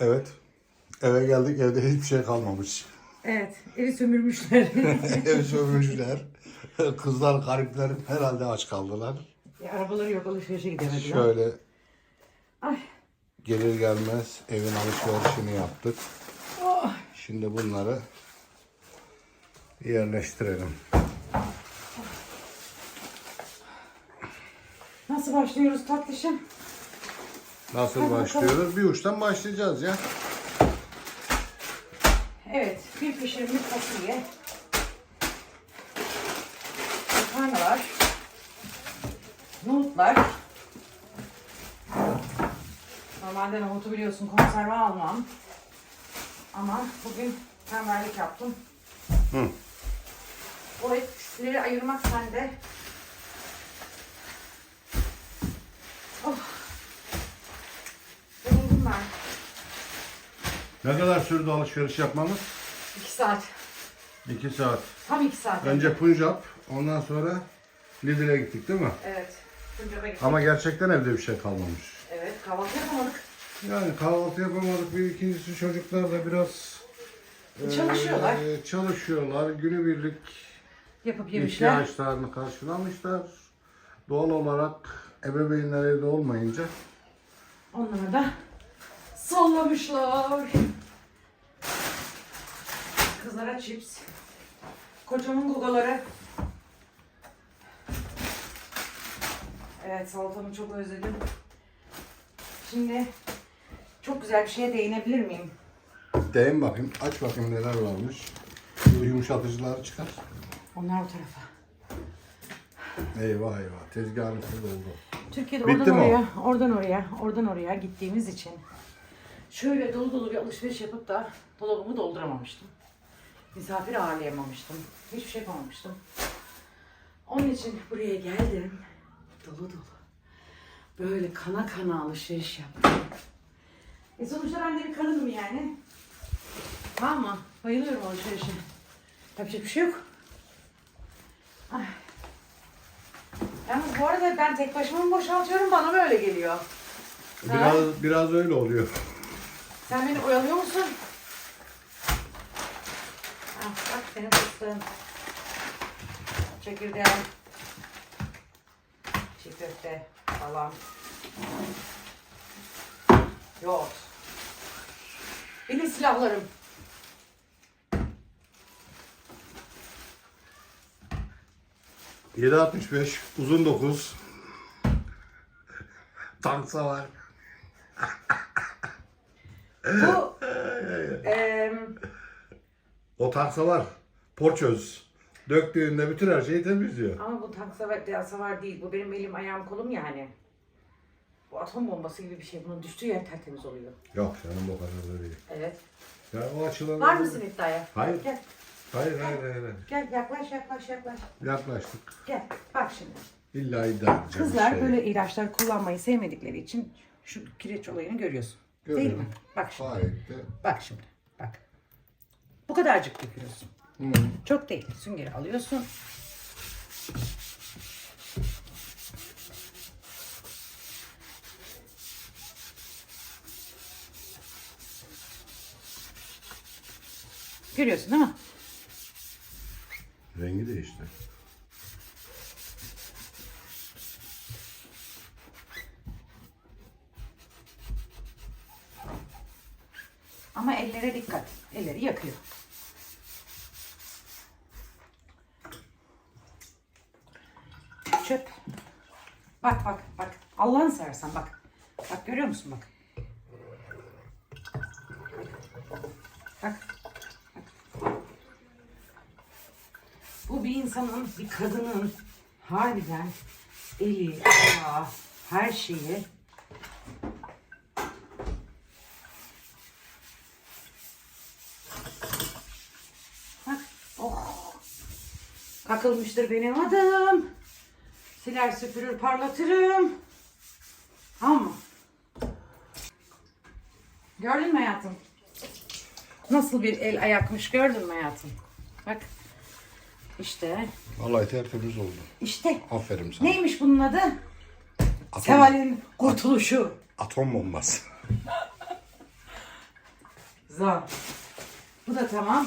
Evet. Eve geldik evde hiçbir şey kalmamış. Evet, evi sömürmüşler. Ev sömürmüşler. Kızlar garipler herhalde aç kaldılar. E, arabaları yok, alışverişe gidemediler. Şöyle Ay, gelir gelmez evin alışverişini yaptık. oh. Şimdi bunları yerleştirelim. Nasıl başlıyoruz tatlışım? Nasıl Hadi başlıyoruz? Bir uçtan başlayacağız ya. Evet, bir pişirilmiş fasulye. Makarnalar. Nohutlar. Normalde nohutu biliyorsun konserve almam. Ama bugün tembellik yaptım. Hı. O etleri ayırmak sende. Ne kadar sürdü alışveriş yapmamız? İki saat. 2 saat. Tam iki saat. Önce Punjab, ondan sonra Lidl'e gittik değil mi? Evet. Tuncaba gittik. Ama gerçekten evde bir şey kalmamış. Evet kahvaltı yapamadık. Yani kahvaltı yapamadık. Bir ikincisi çocuklar da biraz Çalışıyorlar. eee, çalışıyorlar. Günübirlik Yapıp yemişler. ihtiyaçlarını karşılamışlar. Doğal olarak ebeveynler evde olmayınca Onları da sallamışlar. Kızlara chips. Kocamın gugaları. Evet salatamı çok özledim. Şimdi çok güzel bir şeye değinebilir miyim? Değin bakayım, aç bakayım neler varmış. Bu yumuşatıcıları çıkar. Onlar o tarafa. Eyvah eyvah, tezgahın üstü doldu. Türkiye'de Bitti oradan mi oraya, oradan oraya, oradan oraya gittiğimiz için şöyle dolu dolu bir alışveriş yapıp da dolabımı dolduramamıştım. Misafir ağırlayamamıştım. Hiçbir şey yapamamıştım. Onun için buraya geldim. Dolu dolu. Böyle kana kana alışveriş yaptım. E sonuçta ben de bir kadınım yani. Tamam mı? Bayılıyorum alışverişe. Yapacak bir şey yok. Ay. Yalnız bu arada ben tek başıma mı boşaltıyorum bana mı öyle geliyor? Biraz biraz öyle oluyor. Sen beni oyalıyor musun? Ah, bak senin fıstığın. Çekirdeğin. Çiğ köfte falan. Yoğurt. Benim silahlarım. ...7.65, uzun 9. Tank savar. Bu em, O tank savar. Porçöz. Döktüğünde bütün her şeyi temizliyor. ama bu tank savar, değil. Bu benim elim ayağım kolum yani. Bu atom bombası gibi bir şey. Bunun düştüğü yer tertemiz oluyor. Yok canım o kadar da değil. Evet. Ya o açılan... Var mısın iddiaya? Hayır. Gel. Hayır hayır hayır. hayır. Gel yaklaş yaklaş yaklaş. Yaklaştık. Gel bak şimdi. İlla iddia edeceğim bir Kızlar şey. böyle ilaçlar kullanmayı sevmedikleri için şu kireç olayını görüyorsun. Değil Görüyorum. mi? Bak şimdi. Gayet de. Bak şimdi. Bu kadarcık döküyorsun. Hı. Çok değil. Süngeri alıyorsun. Görüyorsun değil mi? Rengi değişti. Bak bak bak. Allah'ını seversen bak. Bak görüyor musun bak. Bak. bak. Bu bir insanın, bir kadının harbiden eli, ayağı, her şeyi Bak. Oh. Kakılmıştır benim adım. Siler süpürür parlatırım. Tamam mı? Gördün mü hayatım? Nasıl bir el ayakmış gördün mü hayatım? Bak. İşte. Vallahi tertemiz oldu. işte. Aferin sana. Neymiş bunun adı? Atom, Seval'in kurtuluşu. atom bombası. Güzel. Bu da tamam.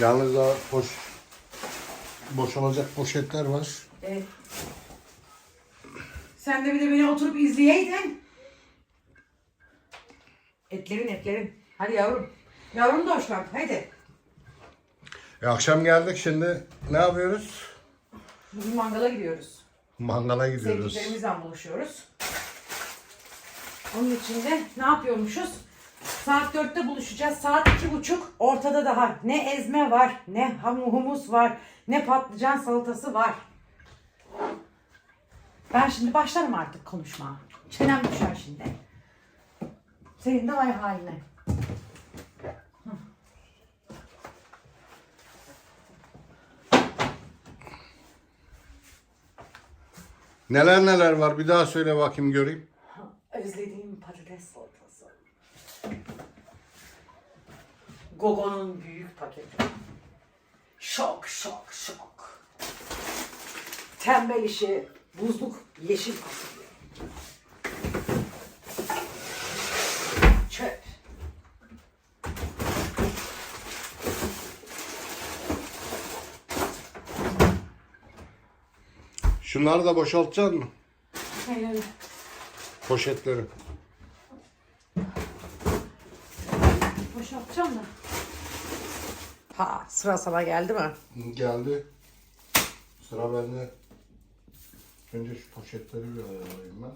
Yalnız daha boş boşalacak poşetler var. Evet. Sen de bir de beni oturup izleyeydin. Etlerin etlerin. Hadi yavrum. Yavrum da hoşlan. Hadi. E, akşam geldik şimdi ne yapıyoruz? Bugün mangala gidiyoruz. Mangala gidiyoruz. Sevdiklerimizle buluşuyoruz. Onun için de ne yapıyormuşuz? Saat 4'te buluşacağız. Saat iki buçuk. Ortada daha ne ezme var, ne ham- humus var, ne patlıcan salatası var. Ben şimdi başlarım artık konuşmaya. Çenem düşer şimdi. Senin de vay haline. Neler neler var bir daha söyle bakayım göreyim. Özlediğim patates salatası. Gogo'nun büyük paketi. Şok şok şok. Tembel işi buzluk yeşil fasulye. Çöp. Şunları da boşaltacaksın mı? Hayır. Poşetleri. Boşaltacağım da. Ha sıra sana geldi mi? Geldi. Sıra bende. Önce şu poşetleri bir ayarlayayım ben.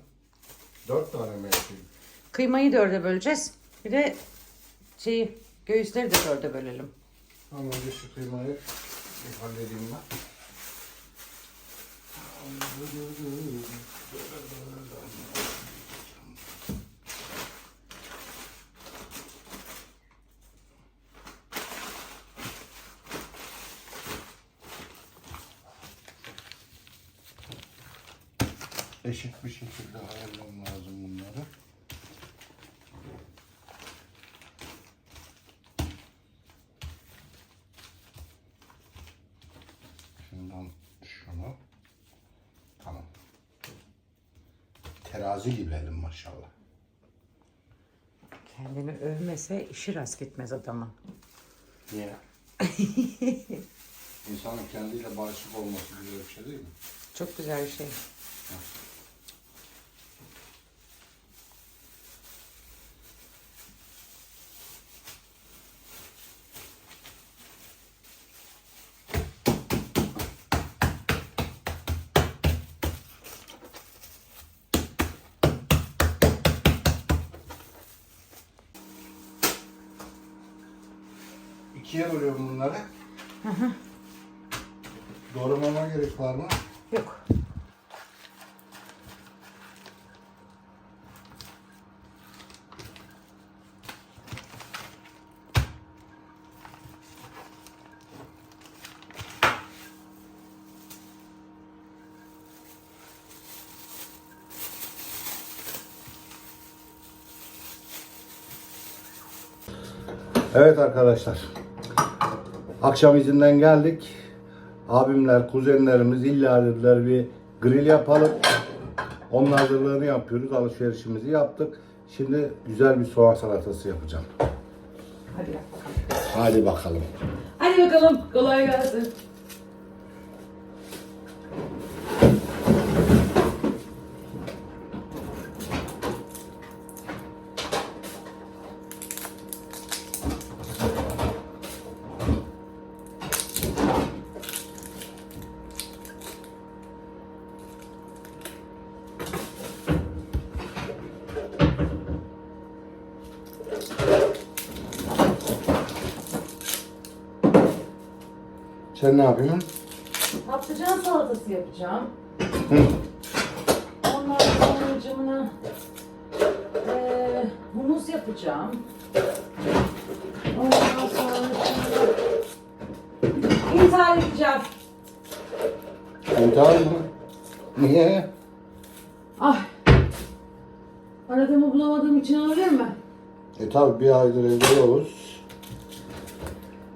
Dört tane mi yapayım? Kıymayı dörde böleceğiz. Bir de şeyi göğüsleri de dörde bölelim. Ama önce şu kıymayı bir halledeyim ben. Eşit bir şekilde ayarlamam lazım bunları. Şundan şunu. Tamam. Terazi gibi elim maşallah. Kendini övmese işi rast gitmez adamın. Niye? İnsanın kendiyle barışık olması güzel bir şey değil mi? Çok güzel bir şey. İkiye bölüyorum bunları. Doğramama gerek var mı? Yok. Evet arkadaşlar. Akşam izinden geldik. Abimler, kuzenlerimiz illa dediler bir grill yapalım. Onun hazırlığını yapıyoruz. Alışverişimizi yaptık. Şimdi güzel bir soğan salatası yapacağım. Hadi bakalım. Hadi bakalım. Hadi bakalım. Kolay gelsin. Sen ne yapıyorsun? Patlıcan salatası yapacağım. Ondan sonra camına eee humus yapacağım. Ondan sonra intihar edeceğim. İntihar mı? Niye? Ay. Aradığımı bulamadığım için olabilir mi? E tabi bir aydır evde yokuz.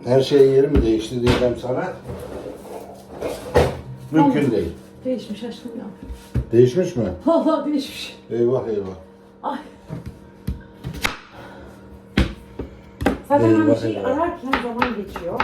Her şey yeri mi değişti diyeceğim sana. Mümkün Olmaz. değil. Değişmiş aşkım ya. Değişmiş mi? Vallahi değişmiş. Eyvah eyvah. Ay. Zaten bir Eyvah, şey eyvah. ararken zaman geçiyor.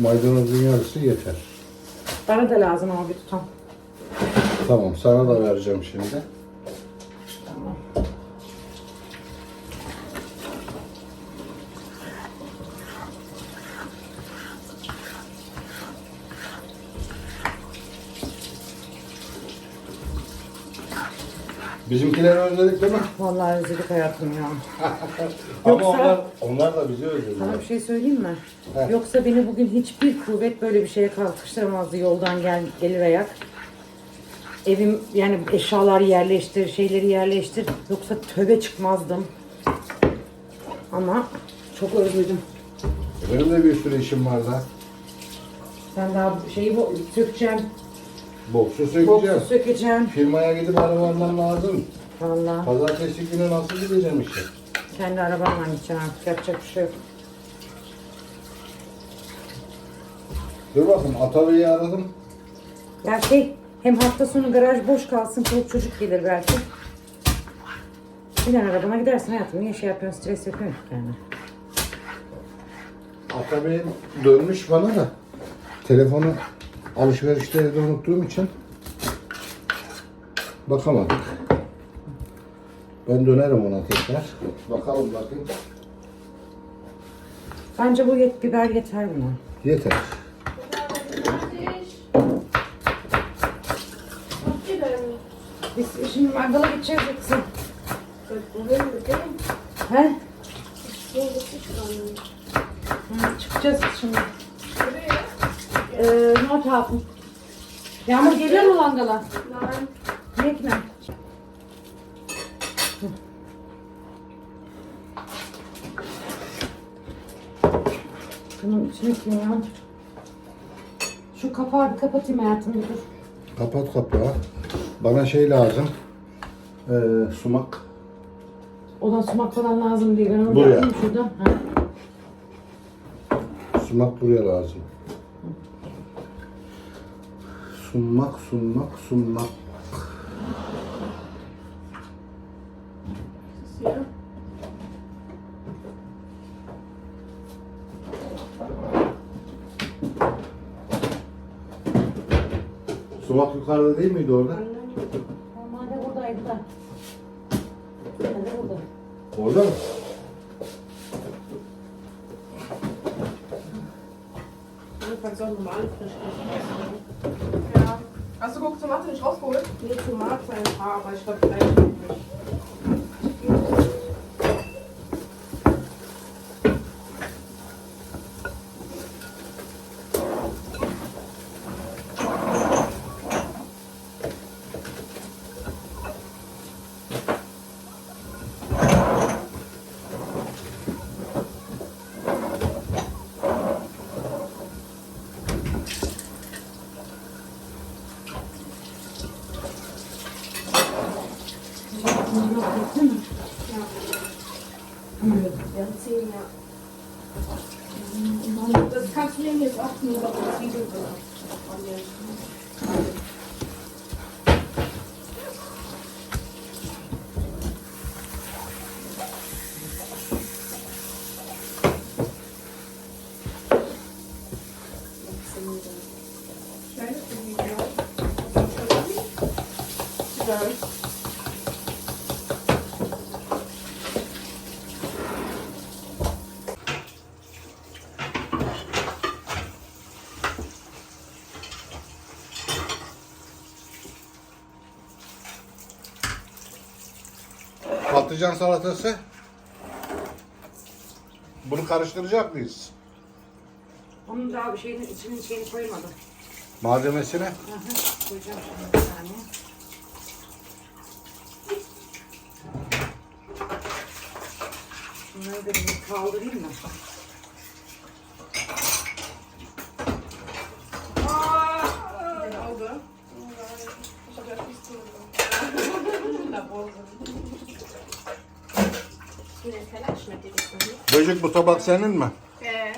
Maydanozun yarısı yeter. Bana da lazım ama bir tutam. Tamam sana da vereceğim şimdi. Bizimkileri özledik değil mi? Vallahi özledik hayatım ya. Ama Yoksa- onlar, onlar da bizi özlediler. Sana bir şey söyleyeyim mi? He. Yoksa beni bugün hiçbir kuvvet böyle bir şeye kalkıştıramazdı yoldan gel, gelir ayak. Evim yani eşyalar yerleştir, şeyleri yerleştir. Yoksa töbe çıkmazdım. Ama çok özledim. Benim de bir sürü işim var da. Ben daha şeyi bo- sökeceğim. Boksu Boksu sökeceğim. sökeceğim. Firmaya gidip araba almam lazım. Vallahi Pazartesi günü nasıl gideceğim işe? kendi arabamla gideceğim artık. Yapacak bir şey yok. Dur bakayım Atalı'yı aradım. Ya şey hem hafta sonu garaj boş kalsın çoluk çocuk gelir belki. Biner arabana gidersin hayatım. Niye şey yapıyorsun stres yapıyorsun yani. Atabey dönmüş bana da. Telefonu alışverişte evde unuttuğum için bakamadık. Ben dönerim ona tekrar. Bakalım bakayım. Bence bu yet, biber yeter buna. Yeter. Biz şimdi mangala gideceğiz kızım. He? Çıkacağız şimdi. Ee, Nordhafen. Yağmur geliyor mu ne? Hı. Bunun içine kim ya? Şu kapağı bir kapatayım hayatım bir dur. Kapat kapağı. Bana şey lazım. Ee, sumak. Odan sumak falan lazım değil. Ben onu Buraya. şuradan. Ha. Sumak buraya lazım. Sunmak, sunmak, sunmak. Sumak yukarıda değil miydi orada? Normalde buradaydı da. Nerede burada? Orada mı? Kannst auch normale Frischkäse Tomate nicht rausgeholt? Nee, Tomate, ein paar, aber ich glaube Patlıcan salatası. Bunu karıştıracak mıyız? Onun daha bir şeyini, içinin şeyini koymadım. Malzemesine? Hı hı, koyacağım şimdi bir saniye. Bunları da bir kaldırayım mı? Aa! Oldu. Oldu. Oldu. Oldu. Oldu das noch nicht? Böcük bu tabak senin mi? Äh,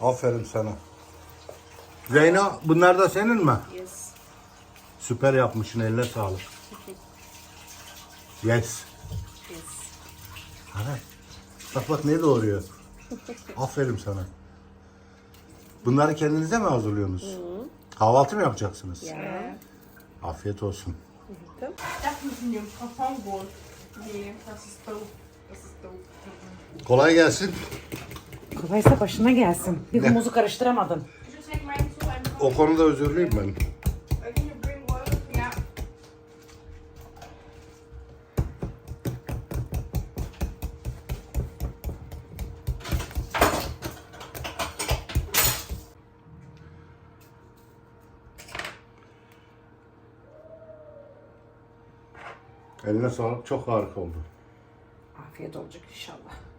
Aferin sana. Zeyno bunlar da senin mi? yes. Süper yapmışsın eline sağlık. Yes. Yes. Evet. Bak bak ne doğuruyor. Aferin sana. Bunları kendinize mi hazırlıyorsunuz? Kahvaltı mı yapacaksınız? Ja. Afiyet olsun. Das müssen Kolay gelsin. Kolaysa başına gelsin. Bir Ne? humuzu karıştıramadın. You should take mine too. I'm O konuda özürlüyüm ben. Can you bring water? Yeah. Eline sağlık çok harika oldu. Afiyet olacak inşallah.